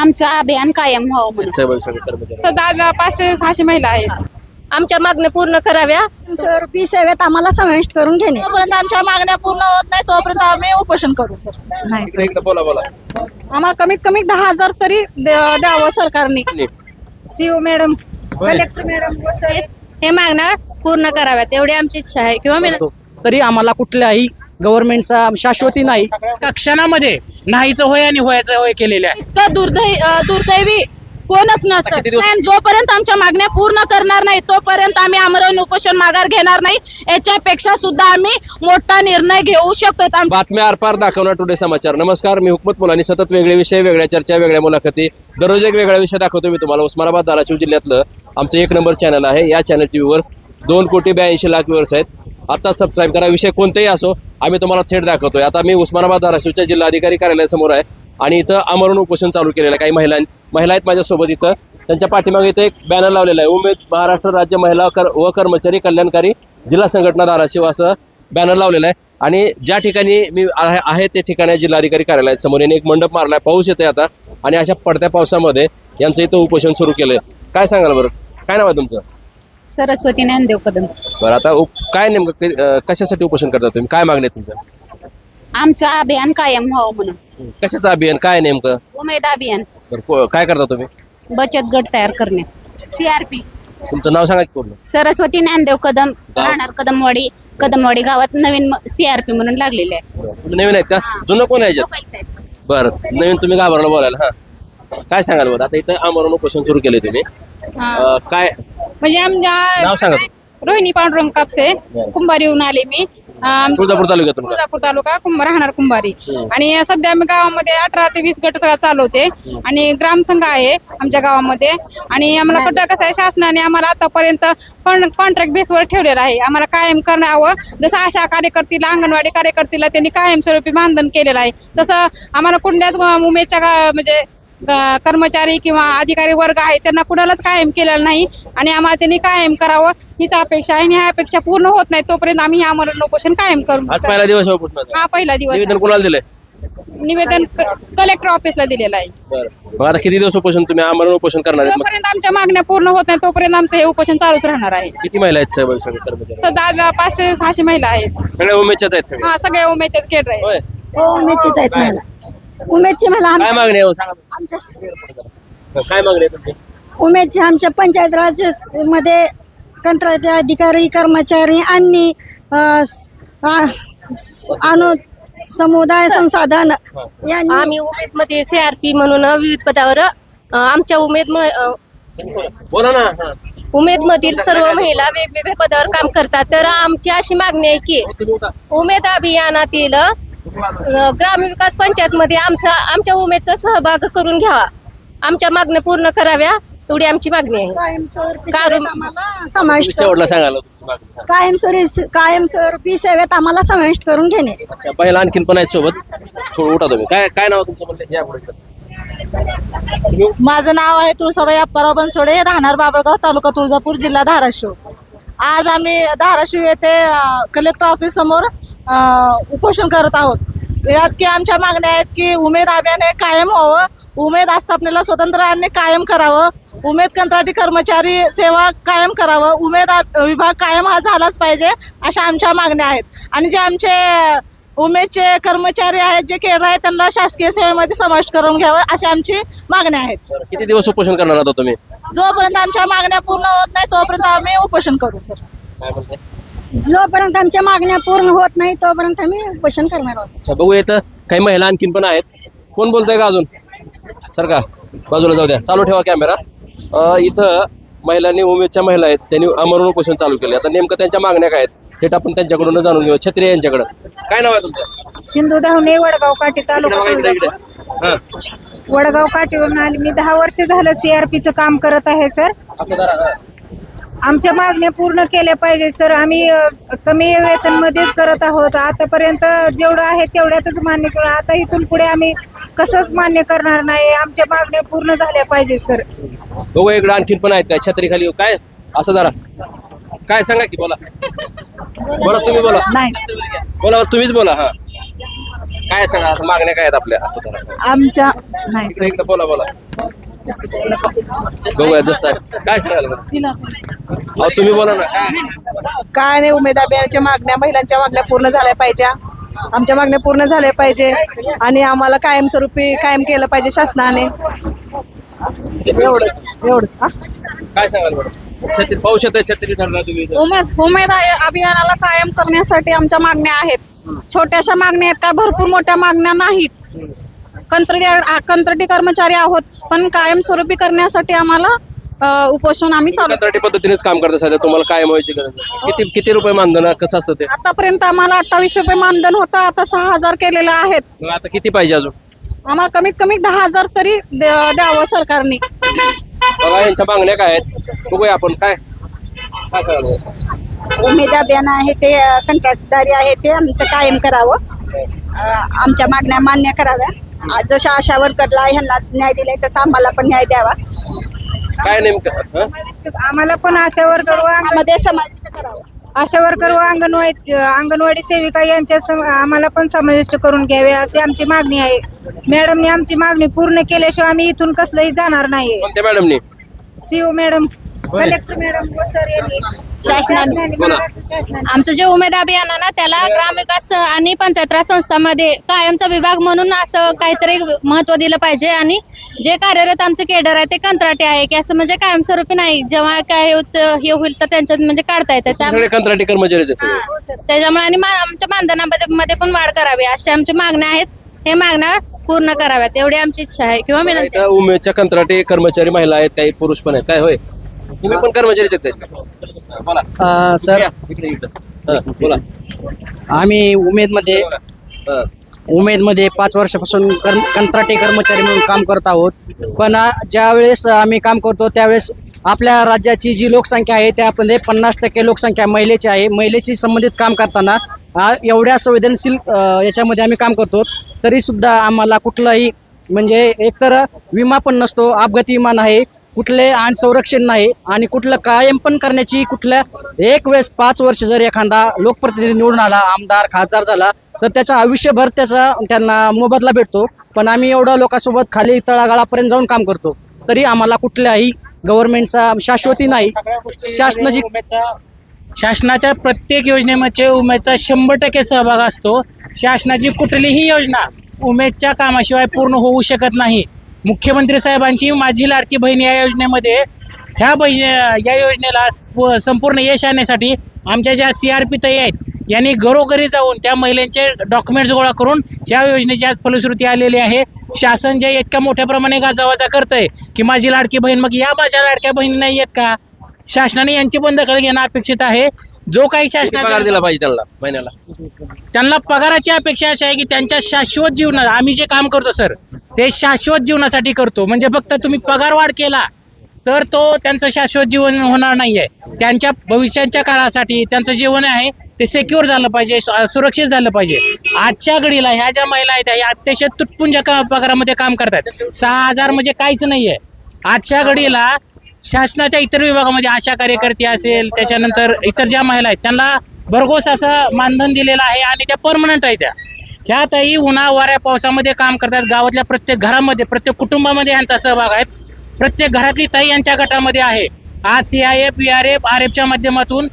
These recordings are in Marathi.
आमचं अभियान कायम व्हावं म्हणून. सहभागी कर्मचारी सदा पाचशे सहाशे महिला आहेत. आमच्या मागण्या पूर्ण कराव्या. सर फी सेवेत आम्हाला समाविष्ट करून घेणे. तोपर्यंत आमच्या मागण्या पूर्ण होत नाही तोपर्यंत आम्ही उपोषण करू सर. नाही इकडे एकदा बोला बोला. आम्हाला कमीत कमी दहा हजार तरी द्या- द्यावं सरकारने. सीओ मॅडम कलेक्टर मॅडम हे मागण्या पूर्ण कराव्यात एवढी आमची इच्छा आहे. किंवा मी तरी आम्हाला कुठल्याही गव्हर्नमेंटचा शाश्वती नाही. कक्षणामध्ये नाहीचं होय आणि होयाचं होय केलेले आहे. इतकं दुर्दै अं, दुर्दैवी कोणच नसतं. किती दिवस- आणि जोपर्यंत आमच्या मागण्या पूर्ण करणार नाही तोपर्यंत आम्ही आमरण उपोषण माघार घेणार नाही. याच्यापेक्षा सुद्धा आम्ही मोठा निर्णय घेऊ शकतो आम- बातम्या आरपार दाखवणार टुडे समाचार. नमस्कार मी हुकमत मुलांनी. सतत वेगळे विषय वेगळ्या चर्चा वेगळ्या मुलाखती. दररोज एक वेगळा विषय दाखवतो मी तुम्हाला. उस्मानाबाद धाराशिव जिल्ह्यातलं आमचं एक नंबर चॅनल आहे. या चॅनलचे व्ह्युअर्स दोन कोटी ब्याऐंशी लाख व्ह्युअर्स आहेत. आता सबस्क्राईब करा. विषय कोणताही असो आम्ही तुम्हाला थेट दाखवतोय. आता मी उस्मानाबाद धाराशिवच्या जिल्हाधिकारी कार्यालयासमोर आहे आणि इथं आमरण उपोषण चालू केलेलं आहे. काही महिला महिला आहेत माझ्यासोबत इथं. त्यांच्या पाठीमागे इथं एक बॅनर लावलेला आहे. उमेद महाराष्ट्र राज्य महिला कर व कर्मचारी कल्याणकारी जिल्हा संघटना धाराशिव असं बॅनर लावलेला आहे. आणि ज्या ठिकाणी मी आहे ते ठिकाणी जिल्हाधिकारी कार्यालयासमोर यांनी एक मंडप मारलाय. पाऊस येतोय आता आणि अशा पडत्या पावसामध्ये यांचं इथं उपोषण सुरू केलंय. काय सांगाल बरं? काय नाव आहे तुमचं? सरस्वती ज्ञानदेव कदम. बरं आता उप- काय नेमकं अं, कशासाठी उपोषण करता तुम्ही? काय मागणी आहे तुमच्या? आमचं अभियान कायम व्हावं म्हणून. कशाचं अभियान? काय नेमकं? उमेद अभियान. बरं, को- काय करता तुम्ही? बचत गट तयार करणे. सीआरपी तुमचं नाव सांगा की पूर्ण. सरस्वती ज्ञानदेव कदम राहणार कदमवाडी कदमवाडी गावात नवीन सीआरपी म्हणून लागलेले आहे. तुम्ही नवीन आहेत का? जुनं कोण आहे याच्यात? लोकं ऐकतायत. बरं नवीन तुम्ही घाबरला बोलायला हा. काय सांगाल बरं? आता इथं आमरण उपोषण सुरू केले तुम्ही. अं, काय म्हणजे आमच्या सांगा. रोहिणी पांडुरंग कापसे कुंभारी येऊन आले मी. तुळजापूर तालुक्यातून का? तुळजापूर तालुका कुंभ राहणार कुंभारी. आणि सध्या आम्ही गावामध्ये अठरा ते वीस गट सगळा चालवते आणि ग्रामसंघ आहे आमच्या गावामध्ये. आणि आम्हाला कुठं कसं आहे शासनाने आम्हाला आतापर्यंत कॉन्ट्रॅक्ट बेसवर ठेवलेलं आहे. आम्हाला कायम करावं जसं आशा कार्यकर्तीला अंगणवाडी कार्यकर्तीला त्यांनी कायमस्वरूपी बांधन केलेलं आहे. तसं आम्हाला कुठल्याच उमेदच्या गा- म्हणजे कर्मचारी किंवा अधिकारी वर्ग आहे त्यांना कुणालाच कायम केलेलं नाही. आणि आम्हाला त्यांनी कायम करावं हीच अपेक्षा आहे आणि ह्या अपेक्षा पूर्ण होत नाही. तोपर्यंत आम्ही हे आमरण उपोषण कायम करू. आज पहिला दिवस आहे उपोषणाचा. हा पहिला दिवस निवेदन कोणाला दिलंय? आहे. निवेदन कलेक्टर ऑफिसला दिलेलं आहे. बरं. मग आता किती दिवस उपोषण तुम्ही आमरण उपोषण करणार आहेत? मग जोपर्यंत आमच्या मागण्या पूर्ण होत नाही तोपर्यंत आमचं हे उपोषण चालूच राहणार आहे. किती महिला आहेत सहभागी सगळे कर्मचारी? सध्या पाचशे सहाशे महिला आहेत. सगळ्या उमेदच्याच आहेत सगळे? हा सगळे उमेदच्याच केड आहे होय. हो आहेत मला उमेदची मला काय मागणी आहे हो? सांगा आमच्या काय मागणी आहे तुमची उमेदची आमच्या पंचायत राजमध्ये कंत्राटी अधिकारी कर्मचारी आणि अ, स- आ- स- अनु समुदाय संसाधन यांनी आम्ही उमेदमध्ये सीआरपी म्हणून विविध पदावर अ, आमच्या उमेद म- अ, बोला ना हा. उमेद मधील सर्व महिला वेगवेगळ्या पदावर काम करतात तर आमची अशी मागणी आहे की तुम्ही उठा. उमेद अभियानातील ग्रामविकास पंचायत मध्ये आमचा आमच्या उमेदचा सहभाग करून घ्यावा. आमच्या मागण्या पूर्ण कराव्या एवढी आमची मागणी आहे. समाविष्ट शेवटला तुमची मागणी. कायमस्वरूपी कायमस्वरूपी सेवेत आम्हाला समाविष्ट करून घेणे. अच्छा पहिला आणखीन पण आहेत सोबत. थोडं उठा तुम्ही. काय काय नाव तुमचं म्हणलं? या पुढे. तुम्ही माझं नाव आहे तुळसाबाई अप्पाराव बनसोडे राहणार बाबळगाव तालुका तुळजापूर जिल्हा धाराशिव. आज आम्ही धाराशिव येथे अ, कलेक्टर ऑफिस समोर उपोषण करत आहोत. यात की आमच्या मागण्या आहेत की उमेद अभियान हे कायम व्हावं उमेद आस्थापनेला स्वतंत्र कायम करावं उमेद कंत्राटी कर्मचारी सेवा कायम करावं उमेद विभाग कायम हा झालाच पाहिजे अशा आमच्या मागण्या आहेत. आणि जे आमचे उमेदचे कर्मचारी आहेत जे केडर आहेत त्यांना शासकीय सेवेमध्ये समाविष्ट करून घ्यावं अशी आमची मागण्या आहेत. किती दिवस उपोषण करणार आता तुम्ही? जोपर्यंत आमच्या मागण्या पूर्ण होत नाही तोपर्यंत आम्ही उपोषण करू सर. काय म्हणताय? जोपर्यंत आमच्या मागण्या पूर्ण होत नाही तोपर्यंत आम्ही उपोषण करणार आहोत. अच्छा बघू येतं काही महिला आणखीन पण आहेत. कोण बोलतंय का अजून? सर का? बाजूला जाऊ द्या. चालू ठेवा कॅमेरा. अं, इथं महिलांनी उमेदच्या महिला आहेत. त्यांनी अमरण उपोषण चालू केले आता नेमकं त्यांच्या मागण्या काय आहेत? थेट आपण त्यांच्याकडून जाणून घेऊ छत्री यांच्याकडं. काय नाव आहे तुमचं? सिंधू धावणे वडगाव काठी तालुका बघा, इकडे, इकडे. तुळजापूर. हां, वडगाव काठीवरून आली. मी दहा वर्ष झालं सीआरपीचं काम करत आहे सर. असं जरा, हां. आमच्या मागण्या पूर्ण केल्या पाहिजे सर. आम्ही कमी वेतन मध्येच करत आहोत. आतापर्यंत जेवढं आहे तेवढ्यातच मान्य केलं. आता इथून पुढे आम्ही कसंच मान्य करणार नाही. आमच्या मागण्या पूर्ण झाल्या पाहिजे सर. बघू इकडे आणखीन पण आहेत काय? छत्री खाली काय? असं जरा. काय सांगा की बोला. बोला तुम्ही बोला. नाही. बोला तुम्हीच बोला हा. काय सांगा? मागण्या काय आहेत आपल्या? असं जरा. आमच्या नाही इकडे बोला बोला. बघूया जसं आहे. काय सांगाल? अहो तुम्ही बोला ना. काय? काय नाही उमेद अभियानाच्या मागण्या महिलांच्या मागण्या पूर्ण झाल्या पाहिजे. आमच्या मागण्या पूर्ण झाल्या पाहिजे. आणि आम्हाला कायमस्वरूपी कायम केलं पाहिजे शासनाने. एवढंच एवढंच हा. काय सांगाल बरं छत्री पाऊस येत छत्री धरला तुम्ही इथं. उमेद उमेद अभियानाला कायम करण्यासाठी आमच्या मागण्या आहेत. छोट्याशा मागण्या आहेत का? भरपूर मोठ्या मागण्या नाहीत. कंत्राटी कंत्राटी कर्मचारी आहोत पण कायमस्वरूपी करण्यासाठी आम्हाला उपोषण आम्ही चालू कंत्राटी पद्धतीनेच काम करता सध्या तुम्हाला काय व्हायची गरज नाही. किती किती रुपये मानधन? कसं असतं ते? आतापर्यंत आम्हाला अठ्ठावीसशे रुपये मानधन होतं आता सहा हजार केलेलं आहेत. मग आता किती पाहिजे अजून? आम्हाला कमीत कमी दहा हजार तरी द्या- द्यावं सरकारने. बघा यांच्या मागण्या काय आहेत? बघूया आपण काय? काय सांगाल बरं? उमेद अभियान आहे ते कंत्राटदारी आहे ते आमचं कायम करावं. अं, आमच्या मागण्या मान्य कराव्या. जशा आशा वर्करला ह्यांना न्याय दिलाय तसा आम्हाला पण न्याय द्यावा. काय नेमकं हं? आम्हाला पण आशा वर्कर व मध्ये समाविष्ट करावं. आशा वर्कर व अंगणवाडी अंगणवाडी सेविका यांच्या सम- आम्हाला पण समाविष्ट करून घ्यावे अशी आमची मागणी आहे. मॅडमने आमची मागणी पूर्ण केल्याशिवाय आम्ही इथून कसलंही जाणार नाही कोणत्या मॅडमनी? सीओ मॅडम कलेक्टर मॅडम व सर यांनी. शासनाने आमचं जे उमेद अभियान आहे ना त्याला ग्रामविकास आणि पंचायत राज संस्थांमध्ये कायमचा विभाग म्हणून असं काहीतरी महत्त्व दिलं पाहिजे. आणि जे कार्यरत आमचे केडर आहे ते कंत्राटी आहे की असं म्हणजे कायमस्वरूपी नाही. जेव्हा काय होत हे होईल तर त्यांच्यात म्हणजे काढता येतं. कंत्राटी. हा. त्याच्यामुळे आणि मा- आमच्या मानधनामध्ये मध्ये पण वाढ करावी. अशा आमच्या मागण्या आहेत. हे मागण्या पूर्ण कराव्यात. एवढी आमची इच्छा आहे. किंवा विनंती. इथं उमेदच्या कंत्राटी कर्मचारी महिला आहेत काही पुरुष पण आहेत. काय होय? तुम्ही पण कर्मचारीच आहेत का? बोला. सर. या, इकडे इकडे. बोला. आम्ही उमेदमध्ये. उमेदमध्ये पाच वर्षापासून कंत्राटी कर्मचारी म्हणून काम करत आहोत. पण ज्यावेळेस आम्ही काम करतो त्यावेळेस आपल्या राज्याची जी लोकसंख्या आहे त्यामध्ये पन्नास टक्के लोकसंख्या महिलेची आहे. महिलेशी संबंधित काम करताना एवढ्या संवेदनशील याच्यामध्ये आम्ही काम करतो. तरी सुद्धा आम्हाला कुठलंही म्हणजे एकतर विमा पण नसतो अपघाती विमा नाही कुठले आणि संरक्षण नाही आणि कुठलं कायम पण करण्याची कुठल्या एक वेळेस पाच वर्ष जर एखादा लोकप्रतिनिधी निवडून आला आमदार खासदार झाला तर त्याचा आयुष्यभर त्याचा त्यांना मोबदला भेटतो. पण आम्ही एवढ्या लोकांसोबत खाली तळागाळापर्यंत जाऊन काम करतो. तरी आम्हाला कुठल्याही गव्हर्नमेंटचा शाश्वती नाही. शासनाची शासनाच्या प्रत्येक योजनेमध्ये उमेदचा शंभर टक्के सहभाग असतो. शासनाची कुठलीही योजना उमेदच्या कामाशिवाय पूर्ण होऊ शकत नाही. मुख्यमंत्री साहेबांची माझी लाडकी बहीण या योजनेमध्ये ह्या बहि या योजनेला प- संपूर्ण यश आणण्यासाठी आमच्या ज्या सी आर पी ताई आहेत यांनी घरोघरी जाऊन त्या महिलांचे डॉक्युमेंट्स गोळा करून या योजनेची आज फलश्रुती आलेली आहे. शासन जे इतक्या मोठ्या प्रमाणे गाजावाजा करतंय की माझी लाडकी बहीण मग या माझ्या लाडक्या बहिणी नाही आहेत का? शासनाने यांची पण दखल घेणं अपेक्षित आहे. जो काही पगार शासनाचा दिला पाहिजे त्यांना महिन्याला. त्यांना पगाराची अपेक्षा अशी आहे की त्यांच्या शाश्वत जीवनात आम्ही जे काम करतो सर ते शाश्वत जीवनासाठी करतो. म्हणजे फक्त तुम्ही पगार वाढ केला तर तो त्यांचं शाश्वत जीवन होणार नाहीये. त्यांच्या भविष्याच्या काळासाठी त्यांचं जीवन आहे ते सेक्युअर झालं पाहिजे सु- सुरक्षित झालं पाहिजे. आजच्या घडीला ह्या ज्या महिला आहेत ह्या अतिशय तुटपुंज का- पगारामध्ये काम करतात सहा हजार म्हणजे काहीच नाहीये. आजच्या घडीला शासनाच्या इतर विभागामध्ये आशा कार्यकर्ते असेल त्याच्यानंतर इतर ज्या महिला आहेत त्यांना भरघोस असं मानधन दिलेलं आहे आणि त्या परमनंट आहेत त्या. ह्या ताई उन्हा वाऱ्या पावसामध्ये काम करतात. गावातल्या प्रत्येक घरामध्ये प्रत्येक कुटुंबामध्ये यांचा सहभाग आहे. प्रत्येक घरातली ताई यांच्या गटामध्ये आहे. आज C I F B R F R एफच्या माध्यमातून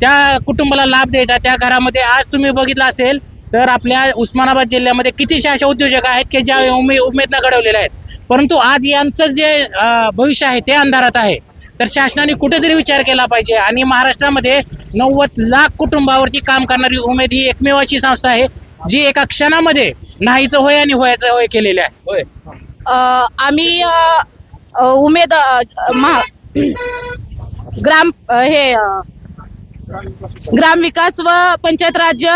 त्या कुटुंबाला लाभ द्यायचा. त्या घरामध्ये आज तुम्ही बघितलं असेल तर आपल्या उस्मानाबाद जिल्ह्यामध्ये कितीशे अशा उद्योजक आहेत की ज्या उमे उमेदनं घडवलेल्या आहेत. परंतु आज यांचं जे भविष्य आहे ते अंधारात आहे. तर शासनाने कुठेतरी विचार केला पाहिजे आणि महाराष्ट्रामध्ये नव्वद लाख कुटुंबावरती काम करणारी उमेद ही एकमेव अशी संस्था आहे जी एका क्षणामध्ये नाहीचं होय आणि होयाचं होय केलेले आहे. होय. अ, आम्ही उमेद ग्राम हे ग्रामविकास व पंचायत राज्य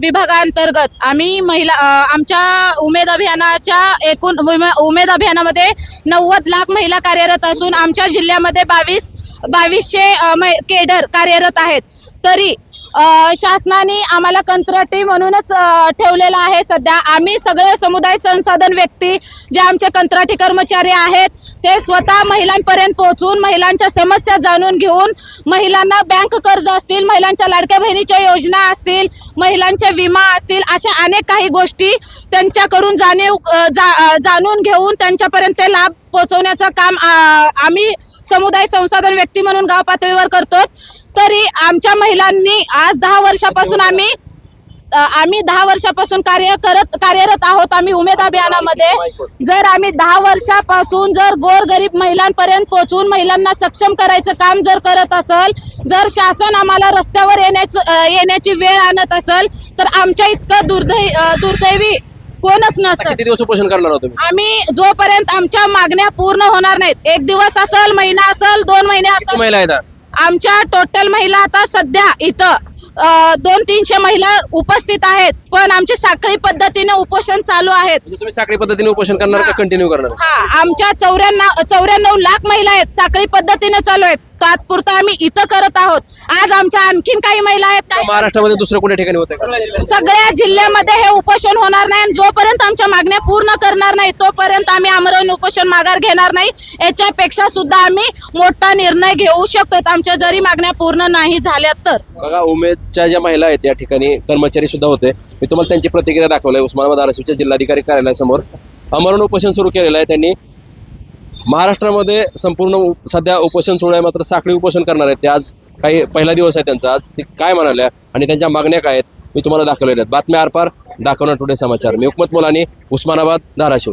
विभागांतर्गत आम्ही महिला आमच्या उमेद अभियानाच्या एकूण उमे- उमेद अभियानामध्ये नव्वद लाख महिला कार्यरत असून आमच्या जिल्ह्यामध्ये बावीस बावीसशे मै- केडर कार्यरत आहेत. तरी शासनाने आम्हाला कंत्राटी म्हणूनच ठेवलेलं आहे सध्या. आम्ही सगळे समुदाय संसाधन व्यक्ती जे आमचे कंत्राटी कर्मचारी आहेत ते स्वतः महिलांपर्यंत पोहोचून महिलांच्या समस्या जाणून घेऊन महिलांना बँक कर्ज असतील महिलांच्या लाडक्या बहिणीच्या योजना असतील महिलांच्या विमा असतील अशा अनेक काही गोष्टी त्यांच्याकडून जाणीव जा- जाणून घेऊन त्यांच्यापर्यंत ते लाभ पोहोचवण्याचं काम आम्ही समुदाय संसाधन व्यक्ती म्हणून गाव पातळीवर करतो तरी आमच्या महिलांनी आज दहा वर्षापासून आम्ही आम्ही दहा वर्षापासून कार्य करत कार्यरत आहोत आम्ही उमेद अभियानामध्ये. जर आम्ही दहा वर्षापासून जर गोरगरीब महिलांपर्यंत पोहोचून महिलांना सक्षम करायचं काम जर करत असल जर शासन आम्हाला रस्त्यावर येण्याचं येण्याची वेळ आणत असल तर आमच्या इतकं दुर्दै दुर्दैवी कोणच नसतं किती दिवस उपोषण करणार आहोत तुम्ही? आम्ही जोपर्यंत आमच्या मागण्या पूर्ण होणार नाहीत. एक दिवस असल महिना असल दोन महिने किती असल. महिला आहेत आमच्या टोटल महिला आता सध्या इथं अ, दोन तीनशे महिला उपस्थित आहेत. पण आमची साखळी पद्धतीने उपोषण चालू आहेत. म्हणजे तुम्ही साखळी पद्धतीने उपोषण करणार का कंटिन्यू करणार? हा आमच्या चौऱ्याण्णव चौऱ्याण्णव लाख महिला आहेत साखळी पद्धतीने चालू आहेत. तात्पुरता आम्ही इथं करत आहोत. आज आमच्या आणखीन काही महिला आहेत काही महाराष्ट्रामध्ये दुसऱ्या कुठे ठिकाणी होतं सगळ्या जिल्ह्यामध्ये हे उपोषण होणार नाही आणि जोपर्यंत आमच्या मागण्या पूर्ण करणार नाही तोपर्यंत आम्ही आमरण उपोषण माघार घेणार नाही. याच्यापेक्षा सुद्धा आम्ही मोठा निर्णय घेऊ शकतो. आमच्या जरी मागण्या पूर्ण नाही झाल्या तर. बघा उमेदच्या ज्या महिला आहेत या ठिकाणी कर्मचारी सुद्धा होते. मी तुम्हाला त्यांची प्रतिक्रिया दाखवली उस्मानाबाद धाराशिवच्या जिल्हाधिकारी कार्यालयासमोर. अमरण उपोषण सुरू केलेलं आहे त्यांनी. महाराष्ट्रामध्ये संपूर्ण सध्या उपोषण सुरू आहे मात्र साखळी उपोषण करणार आहेत ते आज. काही पहिला दिवस आहे त्यांचा आज. ते काय म्हणाल्या? आणि त्यांच्या मागण्या काय आहेत? मी तुम्हाला दाखवलेल्या आहेत. बातम्या आरपार दाखवणार टुडे समाचार. मी हुकमत मुलानी उस्मानाबाद धाराशिव.